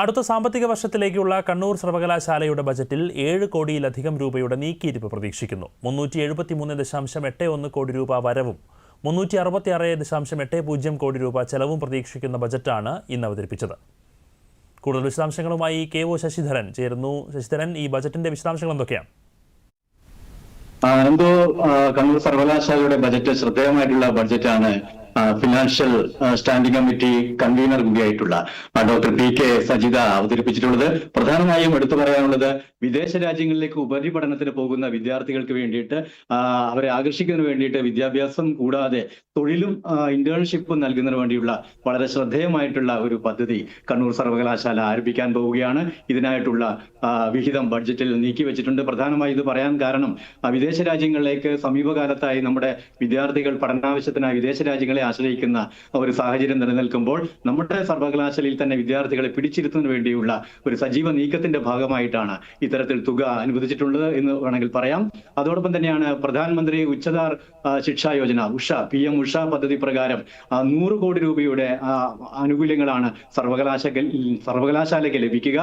അടുത്ത സാമ്പത്തിക വർഷത്തിലേക്കുള്ള കണ്ണൂർ സർവകലാശാലയുടെ ബജറ്റിൽ ഏഴ് കോടിയിലധികം രൂപയുടെ നീക്കിയിരിപ്പ് പ്രതീക്ഷിക്കുന്നു. മുന്നൂറ്റി എഴുപത്തിമൂന്ന് ദശാംശം എട്ട് ഒന്ന് കോടി രൂപ വരവും മുന്നൂറ്റി അറുപത്തി ആറ് ദശാംശം എട്ട് പൂജ്യം കോടി രൂപ ചെലവും പ്രതീക്ഷിക്കുന്ന ബജറ്റാണ് ഇന്ന് അവതരിപ്പിച്ചത്. കൂടുതൽ വിശദാംശങ്ങളുമായി കെ ഒ ശശിധരൻ ചേരുന്നു. ശശിധരൻ ഈ ബജറ്റിന്റെ വിശദാംശങ്ങൾ എന്തൊക്കെയാണ്? കണ്ണൂർ സർവകലാശാലയുടെ ബജറ്റ് ശ്രദ്ധേയമായിട്ടുള്ള ബഡ്ജറ്റാണ് ഫിനാൻഷ്യൽ സ്റ്റാൻഡിംഗ് കമ്മിറ്റി കൺവീനർ കൂടിയായിട്ടുള്ള ഡോക്ടർ പി കെ സജിത അവതരിപ്പിച്ചിട്ടുള്ളത്. പ്രധാനമായും എടുത്തു പറയാനുള്ളത് വിദേശ രാജ്യങ്ങളിലേക്ക് ഉപരിപഠനത്തിന് പോകുന്ന വിദ്യാർത്ഥികൾക്ക് വേണ്ടിയിട്ട് അവരെ ആകർഷിക്കുന്നതിന് വേണ്ടിയിട്ട് വിദ്യാഭ്യാസം കൂടാതെ തൊഴിലും ഇന്റേൺഷിപ്പും നൽകുന്നതിന് വേണ്ടിയുള്ള വളരെ ശ്രദ്ധേയമായിട്ടുള്ള ഒരു പദ്ധതി കണ്ണൂർ സർവകലാശാല ആരംഭിക്കാൻ പോവുകയാണ്. ഇതിനായിട്ടുള്ള വിഹിതം ബഡ്ജറ്റിൽ നീക്കി വെച്ചിട്ടുണ്ട്. പ്രധാനമായി ഇത് പറയാൻ കാരണം വിദേശ രാജ്യങ്ങളിലേക്ക് സമീപകാലത്തായി നമ്മുടെ വിദ്യാർത്ഥികൾ പഠനാവശ്യത്തിനായി വിദേശ രാജ്യങ്ങളെ ആശ്രയിക്കുന്ന ഒരു സാഹചര്യം നിലനിൽക്കുമ്പോൾ നമ്മുടെ സർവകലാശാലയിൽ തന്നെ വിദ്യാർത്ഥികളെ പിടിച്ചിരുത്തുന്നതിന് വേണ്ടിയുള്ള ഒരു സജീവ നീക്കത്തിന്റെ ഭാഗമായിട്ടാണ് ഇത്തരത്തിൽ തുക അനുവദിച്ചിട്ടുള്ളത് എന്ന് വേണമെങ്കിൽ പറയാം. അതോടൊപ്പം തന്നെയാണ് പ്രധാനമന്ത്രി ഉച്ചതാർ ശിക്ഷാ യോജന ഉഷ പി എം ഉഷ പദ്ധതി പ്രകാരം നൂറ് കോടി രൂപയുടെ ആനുകൂല്യങ്ങളാണ് സർവകലാശാല സർവകലാശാലയ്ക്ക് ലഭിക്കുക.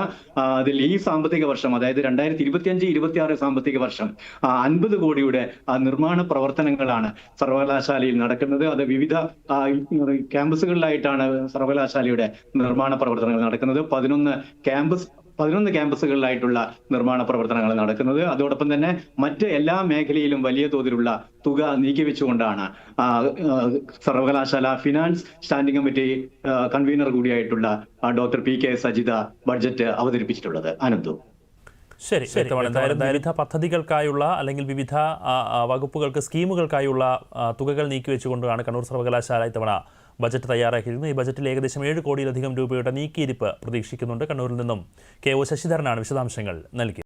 അതിൽ ഈ സാമ്പത്തിക വർഷം അതായത് രണ്ടായിരത്തി ഇരുപത്തിയഞ്ച് ഇരുപത്തി ആറ് സാമ്പത്തിക വർഷം അൻപത് കോടിയുടെ നിർമ്മാണ പ്രവർത്തനങ്ങളാണ് സർവകലാശാലയിൽ നടക്കുന്നത്. അത് വിവിധ ക്യാമ്പസുകളിലായിട്ടാണ് സർവകലാശാലയുടെ നിർമ്മാണ പ്രവർത്തനങ്ങൾ നടക്കുന്നത്. പതിനൊന്ന് ക്യാമ്പസ് പതിനൊന്ന് ക്യാമ്പസുകളിലായിട്ടുള്ള നിർമ്മാണ പ്രവർത്തനങ്ങൾ നടക്കുന്നത്. അതോടൊപ്പം തന്നെ മറ്റ് എല്ലാ മേഖലയിലും വലിയ തോതിലുള്ള തുക നീക്കിവെച്ചുകൊണ്ടാണ് സർവകലാശാല finance standing committee convener കൂടിയായിട്ടുള്ള doctor P K Sajitha budget അവതരിപ്പിച്ചിട്ടുള്ളത്. Ananthu. ശരി വ്യക്തമാണ് എന്തായാലും വിവിധ പദ്ധതികൾക്കായുള്ള അല്ലെങ്കിൽ വിവിധ വകുപ്പുകൾക്ക് സ്കീമുകൾക്കായുള്ള തുകകൾ നീക്കിവെച്ചുകൊണ്ടാണ് കണ്ണൂർ സർവകലാശാല ഇത്തവണ ബജറ്റ് തയ്യാറാക്കിയിരിക്കുന്നത് ഈ ബജറ്റിൽ ഏകദേശം ഏഴ് കോടിയിലധികം രൂപയുടെ നീക്കിയിരിപ്പ് പ്രതീക്ഷിക്കുന്നുണ്ട്. കണ്ണൂരിൽ നിന്നും കെ ഒ ശശിധരനാണ് വിശദാംശങ്ങൾ നൽകിയത്.